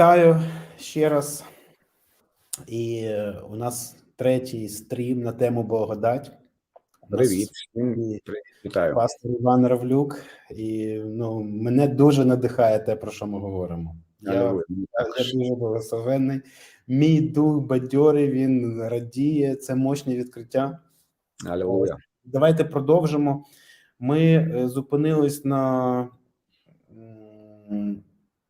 Вітаю ще раз. І е, у нас третій стрім на тему благодать. Привіт, привіт, вітаю. пастор Іван Равлюк. І ну, мене дуже надихає те, про що ми говоримо. Я, я, я дуже благословенний. Мій дух бадьорий, він радіє. Це мощне відкриття. Алілуя. Давайте продовжимо. Ми е, зупинились на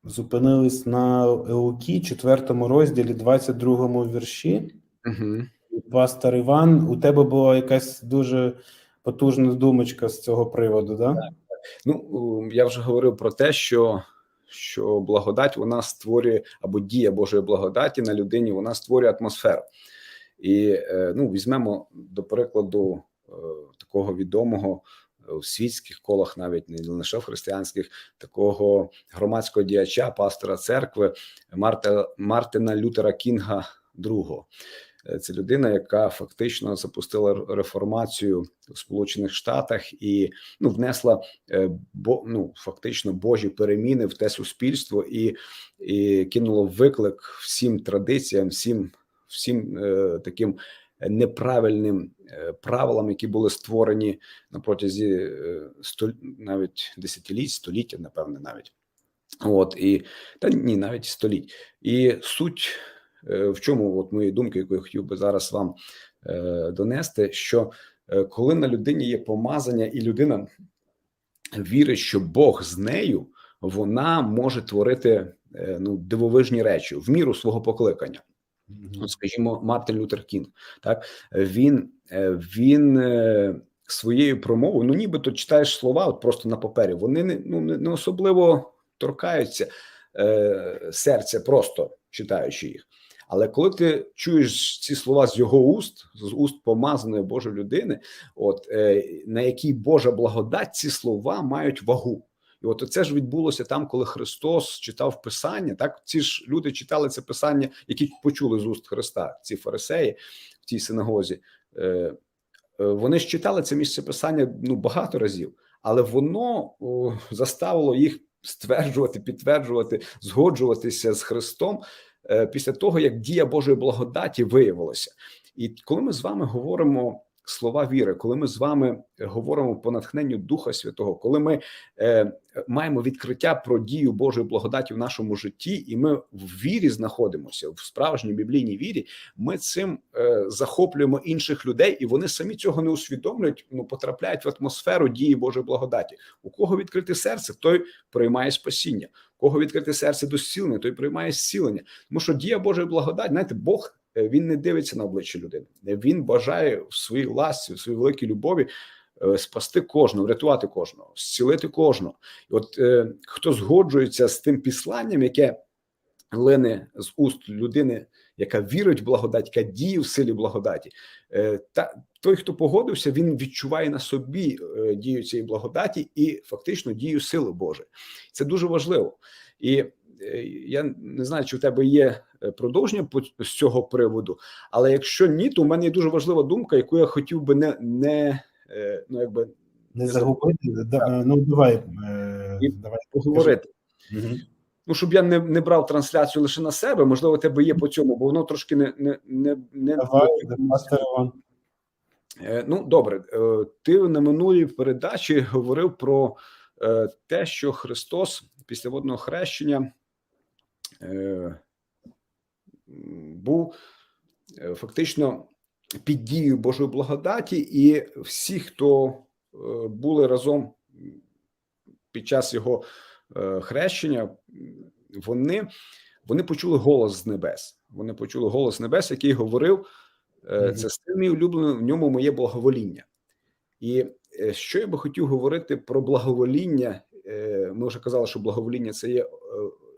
зупинились на Еукі, четвертому розділі, 22 вірші. Угу. Пастор Іван, у тебе була якась дуже потужна думочка з цього приводу, да? Ну я вже говорив про те, що, що благодать вона створює або дія Божої благодаті на людині, вона створює атмосферу. І е, ну, візьмемо до прикладу е, такого відомого в світських колах, навіть не лише в християнських, такого громадського діяча, пастора церкви Марта, Мартина Лютера Кінга II. Е, Це людина, яка фактично запустила реформацію в Сполучених Штатах і ну внесла е, бо ну фактично божі переміни в те суспільство і, і кинуло виклик всім традиціям, всім всім е, таким неправильним е, правилам, які були створені на протязі е, столь навіть десятиліть, століття, напевне, навіть. От і та ні, навіть століть. І суть е, в чому, от мої думки, яку я хотів би зараз вам донести, що коли на людині є помазання, і людина вірить, що Бог з нею, вона може творити ну дивовижні речі в міру свого покликання. От, скажімо, Мартин Лютер Кінг, так він, е, він е, своєю промовою, ну нібито читаєш слова, от просто на папері, вони не ну не особливо торкаються е, серця, просто читаючи їх. Але коли ти чуєш ці слова з його уст, з уст помазаної Божої людини, от е, на якій Божа благодать, ці слова мають вагу. І от це ж відбулося там, коли Христос читав Писання. Так ці ж люди читали це Писання, які почули з уст Христа, ці фарисеї в тій синагозі. Е, е, Вони ж читали це місце писання ну багато разів, але воно о, заставило їх стверджувати, підтверджувати, згоджуватися з Христом е, після того, як дія Божої благодаті виявилася. І коли ми з вами говоримо слова віри, коли ми з вами говоримо по натхненню Духа Святого, коли ми е, маємо відкриття про дію Божої благодаті в нашому житті, і ми в вірі знаходимося в справжній біблійній вірі, ми цим е, захоплюємо інших людей, і вони самі цього не усвідомлюють. Ну потрапляють в атмосферу дії Божої благодаті. У кого відкрите серце, той приймає спасіння. У кого відкрите серце до зцілення, той приймає зцілення. Тому що дія Божої благодаті, знаєте, Бог він не дивиться на обличчя людини. Він бажає в своїй ласці, в своїй великій любові е, спасти кожного, врятувати кожного, зцілити кожного. І от е, хто згоджується з тим післанням, яке лине з уст людини, яка вірить в благодать, яка діє в силі благодаті, е, та той, хто погодився, він відчуває на собі е, дію цієї благодаті і фактично дію сили Божої. Це дуже важливо. І е, я не знаю, чи в тебе є е, продовження з цього приводу, але якщо ні, то в мене є дуже важлива думка, яку я хотів би не, не е, ну якби Не загубити. Да, ну, давай. е, І давай. поговорити. Мгм. Ну, щоб я не, не брав трансляцію лише на себе, можливо, у тебе є по цьому, бо воно трошки не не, не, не Давай, Е, Ну, добре, е, ти на минулій передачі говорив про е, те, що Христос після водного хрещення е, був е, фактично під дією Божої благодаті, і всі, хто е, були разом під час його е, хрещення, вони, вони почули голос з небес. Вони почули голос з небес, який говорив. Е, Це син мій улюблений, в ньому моє благовоління. І е, що я би хотів говорити про благовоління? е, Ми вже казали, що благовоління це є е,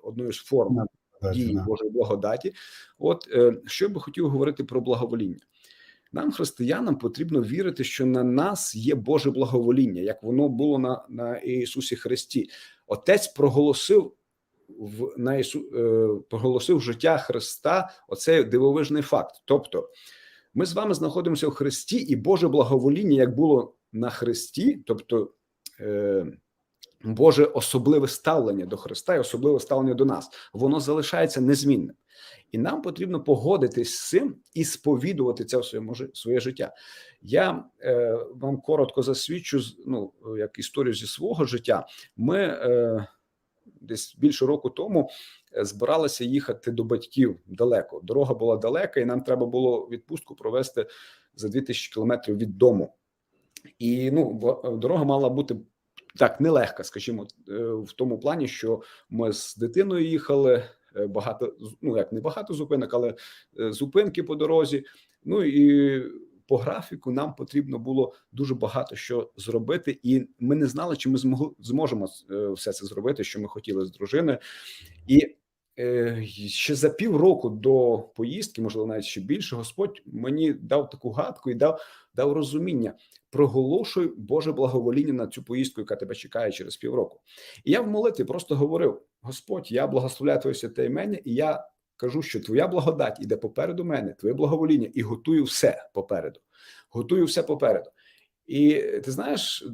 одною з форм дії. Божої благодаті. От е, що я би хотів говорити про благовоління? Нам, християнам, потрібно вірити, що на нас є Боже благовоління, як воно було на, на Ісусі Христі. Отець проголосив в на Ісу, е, проголосив життя Христа. Оцей дивовижний факт. Тобто, ми з вами знаходимося в Христі, і Боже благовоління, як було на Христі, тобто е, Боже особливе ставлення до Христа і особливе ставлення до нас, воно залишається незмінним. І нам потрібно погодитись з цим і сповідувати це в своєму своє життя. Я е, вам коротко засвідчу ну, як історію зі свого життя. Ми е, десь більше року тому е, збиралися їхати до батьків далеко. Дорога була далека, і нам треба було відпустку провести за 2000 кілометрів від дому. І ну, дорога мала бути так нелегка, скажімо, е, в тому плані, що ми з дитиною їхали. е, Багато ну як не багато зупинок, але е, зупинки по дорозі. Ну і по графіку нам потрібно було дуже багато що зробити, і ми не знали, чи ми змогли зможемо все це зробити, що ми хотіли з дружиною. І ще за півроку до поїздки, можливо, навіть ще більше, Господь мені дав таку гадку і дав, дав розуміння. Проголошуй Боже благовоління на цю поїздку, яка тебе чекає через півроку. І я в молитві просто говорив: Господь, я благословляю Твоє святе імення, і я кажу, що Твоя благодать іде попереду мене, Твоє благовоління, і готую все попереду. Готую все попереду. І ти знаєш,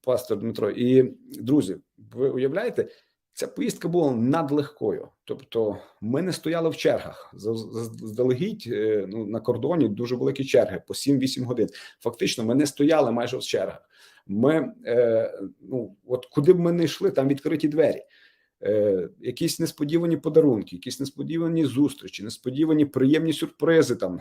пастор Дмитро, і друзі, ви уявляєте, ця поїздка була надлегкою. Тобто, ми не стояли в чергах За- за- заздалегідь е, ну, на кордоні дуже великі черги по 7-8 годин. Фактично, ми не стояли майже в чергах. Ми е, ну от куди б ми не йшли, там відкриті двері. Е, якісь несподівані подарунки, якісь несподівані зустрічі, несподівані приємні сюрпризи там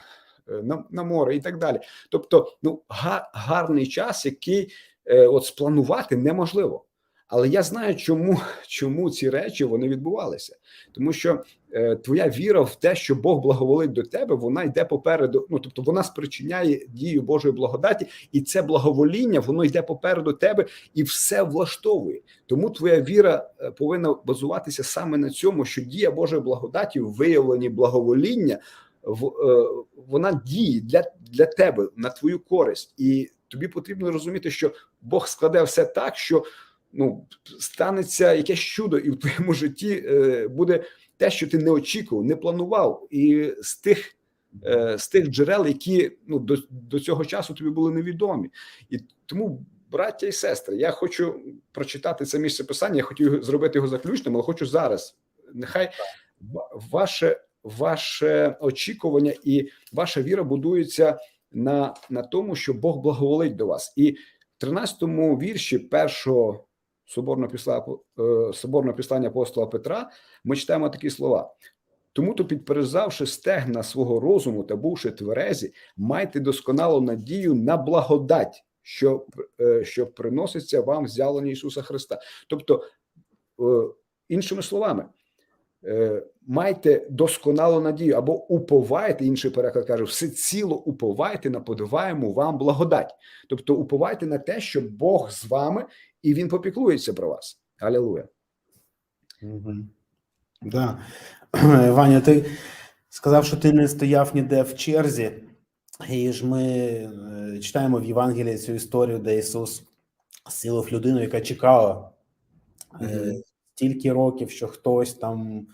е, на, на море і так далі. Тобто, ну га, гарний час, який е, от спланувати неможливо. Але я знаю, чому, чому ці речі вони відбувалися, тому що е, твоя віра в те, що Бог благоволить до тебе, вона йде попереду. Ну тобто, вона спричиняє дію Божої благодаті, і це благовоління воно йде попереду тебе і все влаштовує. Тому твоя віра е, повинна базуватися саме на цьому, що дія Божої благодаті в виявленні благовоління в, е, вона діє для, для тебе на твою користь, і тобі потрібно розуміти, що Бог складе все так, що ну станеться якесь чудо, і в твоєму житті е, буде те, що ти не очікував, не планував, і з тих. е, З тих джерел, які ну до, до цього часу тобі були невідомі, і тому, браття і сестри, я хочу прочитати це місце писання. Я хотів зробити його заключним, але хочу зараз. Нехай ваше, ваше очікування і ваша віра будується на, на тому, що Бог благоволить до вас. І в 13-му вірші першого соборного писання, соборного післання апостола Петра ми читаємо такі слова. Тому то, підперезавши стегна свого розуму та бувши тверезі, майте досконалу надію на благодать, що, е, що приноситься вам з'явлення Ісуса Христа. Тобто, е, іншими словами, е, майте досконалу надію або уповайте, інший переклад каже, всеціло уповайте на подаваємо вам благодать. Тобто, уповайте на те, що Бог з вами і Він попіклується про вас. Алілуя. Угу. Да. Ваня, ти сказав, що ти не стояв ніде в черзі, і ж ми е, читаємо в Євангелії цю історію, де Ісус зцілив людину, яка чекала Мгм. стільки років, що хтось там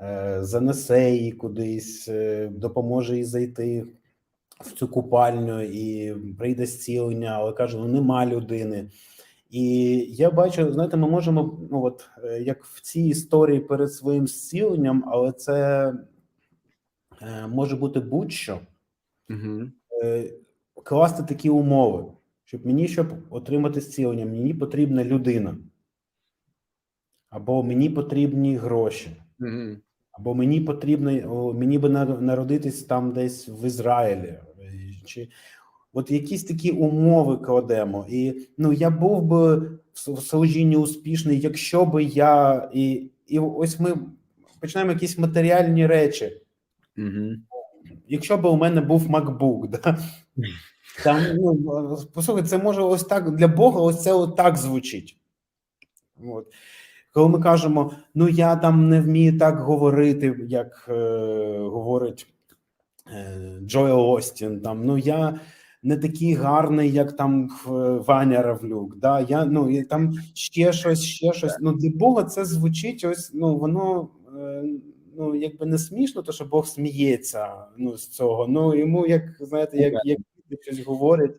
е, занесе її кудись, допоможе їй зайти в цю купальню і прийде зцілення, але каже, ну нема людини. І я бачу, знаєте, ми можемо, ну от е, як в цій історії перед своїм зціленням, але це е, може бути будь-що Угу. класти такі умови, щоб мені, щоб отримати зцілення, мені потрібна людина, або мені потрібні гроші, Угу. або мені потрібно, мені би народитись там десь в Ізраїлі, чи от якісь такі умови кладемо. І ну я був би в служінні успішний, якщо би я і, і ось ми починаємо якісь матеріальні речі. Угу. Якщо б у мене був MacBook, да? там ну послухай, це може ось так для Бога, ось це отак звучить. От. Коли ми кажемо, ну я там не вмію так говорити, як е, говорить е, Джоел Остін, там ну я не такий гарний, як там е, Ваня Равлюк. Да? Я, ну, і там ще щось, ще щось. Ну, для Бога це звучить ось, ну воно. Е, Ну, якби не смішно, то що Бог сміється ну, з цього. Ну йому, як знаєте, як, як щось говорять,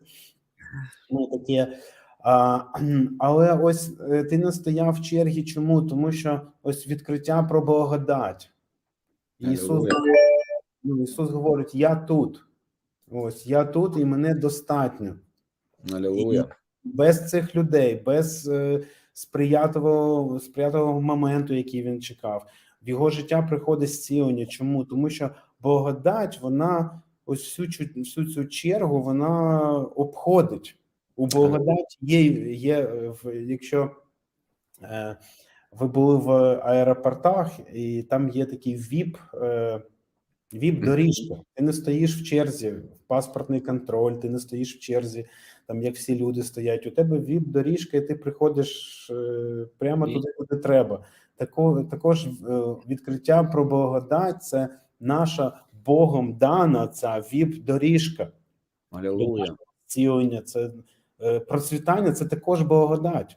ну таке. А, але ось е, ти не стояв в чергі. Чому? Тому що ось відкриття про благодать. Ісус, ну, Ісус говорить: Я тут. Ось я тут, і мене достатньо. Алілуя. Без цих людей, без е, сприятливого, сприятливого моменту, який він чекав. В його життя приходить зцілення. Чому? Тому що благодать, вона ось всю, всю цю чергу вона обходить. У благодать є, є в- якщо е, ви були в аеропортах, і там є такий ВІП, е, ВІП доріжка. Ти не стоїш в черзі, в паспортний контроль, ти не стоїш в черзі, там як всі люди стоять. У тебе ВІП доріжка, і ти приходиш е, прямо туди, куди треба. Тако, також е, відкриття про благодать це наша Богом дана ця ВІП доріжка. Алілуя. Це е, процвітання, це також благодать.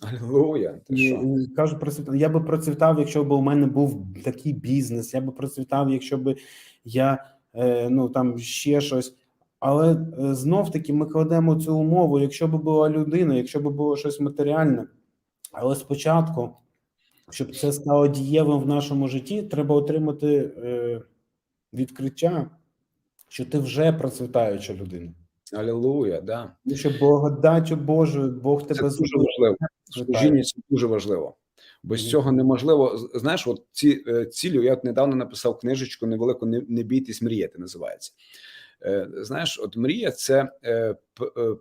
Алілуя. Ти що? кажу, процвітав. Я би процвітав, якщо б у мене був такий бізнес. Я би процвітав, якщо б я е, ну там ще щось. Але е, знов таки ми кладемо цю умову, якщо б була людина, якщо б було щось матеріальне. Але спочатку, щоб це стало дієвим в нашому житті, треба отримати е, відкриття, що ти вже процвітаюча людина. Алілуя, да. Тому що благодаттю Божою Бог Це тебе дуже важливо. Служіння це дуже важливо. Без цього неможливо. Знаєш, от ці е, цілі, я от недавно написав книжечку невелику не, не бійтесь мріяти. Називається. Е, Знаєш, от мрія це е,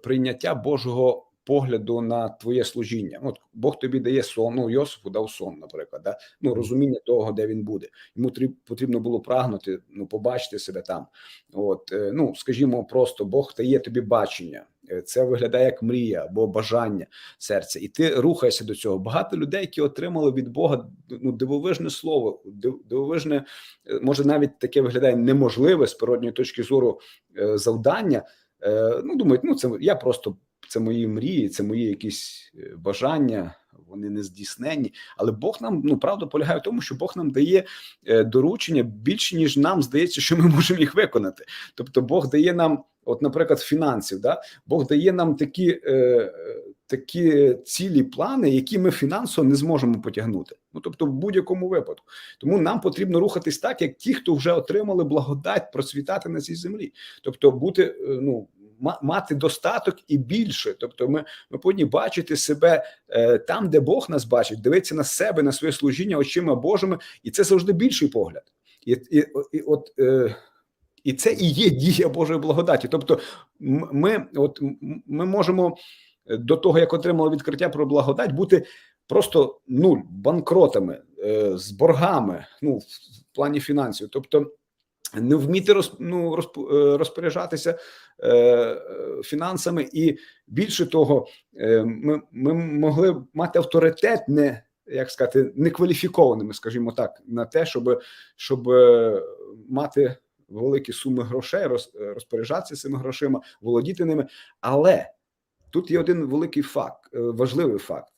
прийняття Божого погляду на твоє служіння. От Бог тобі дає сон. Ну Йосифу дав сон, наприклад, да? ну розуміння того, де він буде. Йому потрібно було прагнути, ну побачити себе там. От е, ну скажімо, просто Бог дає тобі бачення. Е, Це виглядає як мрія або бажання серця, і ти рухаєшся до цього. Багато людей, які отримали від Бога ну дивовижне слово, дивовижне, е, може навіть таке виглядає неможливе з природньої точки зору завдання. Ну думають, ну це я просто це мої мрії, це мої якісь е, бажання. Вони не здійсненні, але Бог нам ну правда полягає в тому, що Бог нам дає е, доручення більше ніж нам здається, що ми можемо їх виконати. Тобто, Бог дає нам, от, наприклад, фінансів, да Бог дає нам такі, е, такі цілі плани, які ми фінансово не зможемо потягнути. Ну тобто, в будь-якому випадку. Тому нам потрібно рухатись так, як ті, хто вже отримали благодать, процвітати на цій землі. Тобто, бути е, ну. Ма- Мати достаток і більше, тобто, ми, ми повинні бачити себе е, там, де Бог нас бачить, дивитися на себе, на своє служіння очима Божими, і це завжди більший погляд. І, і, і от е, і це і є дія Божої благодаті. Тобто, ми, от ми можемо до того, як отримали відкриття про благодать, бути просто нуль банкротами, е, з боргами, ну в плані фінансів. Тобто, не вміти роз, ну, е, розпоряджатися е, фінансами, і більше того, е, ми, ми могли б мати авторитет не як сказати, некваліфікованими, скажімо так, на те, щоб, щоб е, мати великі суми грошей, роз, е, розпоряджатися цими грошима, володіти ними. Але тут є один великий факт, важливий факт,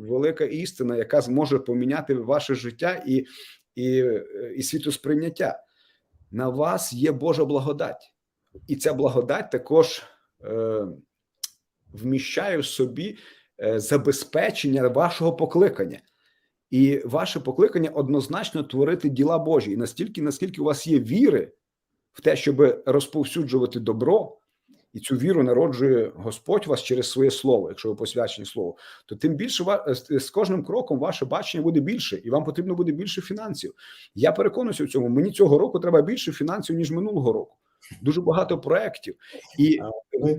велика істина, яка зможе поміняти ваше життя і, і, і світосприйняття. На вас є Божа благодать, і ця благодать також е, вміщає в собі е, забезпечення вашого покликання. І ваше покликання однозначно творити діла Божі. І настільки, наскільки у вас є віри в те, щоб розповсюджувати добро, і цю віру народжує Господь вас через своє слово, якщо ви посвячені слову, то тим більше з- з кожним кроком ваше бачення буде більше, і вам потрібно буде більше фінансів. Я переконуюся в цьому. Мені цього року треба більше фінансів ніж минулого року. Дуже багато проєктів. І Ми,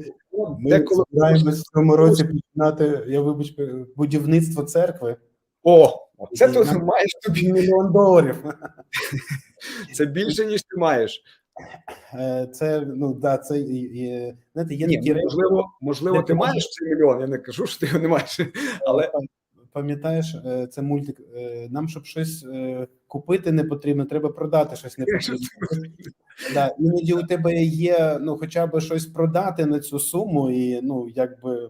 ми деколи збираємось в цьому році починати, я вибач, будівництво церкви. о, це ти нам- маєш тобі. Мільйон доларів. Це більше ніж ти маєш. Е, Це ну да, це і, знаєте, є Ні, такі ну, речі. можливо, можливо, ти маєш цей мільйон. Я не кажу, що ти його не маєш, але Пам'ятаєш, е, це мультик. е, Нам, щоб щось е, купити не потрібно, треба продати щось не потрібно. Да, іноді у тебе є ну, хоча б щось продати на цю суму, і ну якби.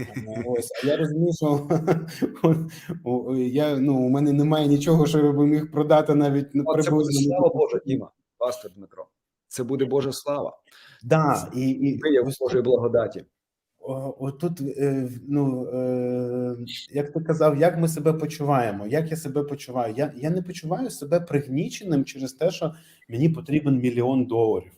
е, Ось, а я розумію, що я, ну, у мене немає нічого, що я би міг продати навіть ну, О, приблизно. слава Божа, Діма, пастор Дмитро. Це буде Божа слава. Да, і, і Ми є в Божої благодаті. отут, е, ну, е, як ти казав, як ми себе почуваємо? Як я себе почуваю? Я, я не почуваю себе пригніченим через те, що мені потрібен мільйон доларів.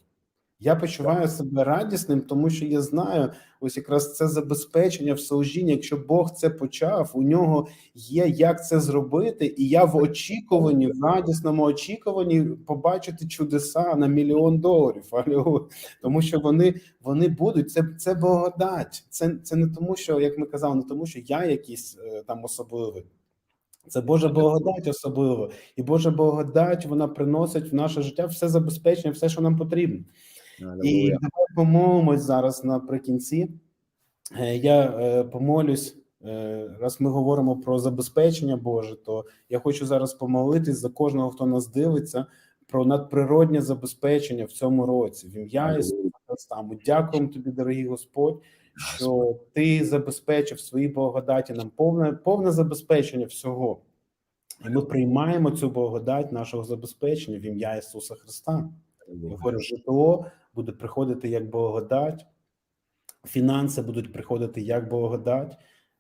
Я почуваю себе радісним, тому що я знаю, ось якраз це забезпечення в служінні. Якщо Бог це почав, у нього є як це зробити, і я в очікуванні, в радісному очікуванні побачити чудеса на мільйон доларів. Тому що вони, вони будуть. Це, це благодать. Це, це не тому, що як ми казали, не тому, що я якийсь е, там особливий. Це Божа благодать особливо, і Божа благодать вона приносить в наше життя все забезпечення, все, що нам потрібно. І Алілуя. давай помолимось зараз наприкінці. Е, Я е, помолюсь, е, раз ми говоримо про забезпечення Боже, то я хочу зараз помолитись за кожного, хто нас дивиться, про надприроднє забезпечення в цьому році. В ім'я Ісуса Христа. Ми дякуємо тобі, дорогий Господь, що ти забезпечив свої благодаті нам повне, повне забезпечення всього. І ми приймаємо цю благодать нашого забезпечення в ім'я Ісуса Христа. Говорю, житло буде приходити як благодать, фінанси будуть приходити як благодать.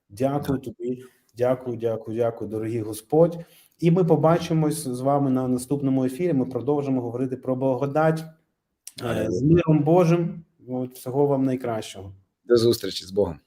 Дякую тобі, дякую, дякую, дякую, дорогий Господь. І ми побачимось з вами на наступному ефірі. Ми продовжимо говорити про благодать Е, з миром Божим. Всього вам найкращого. До зустрічі з Богом.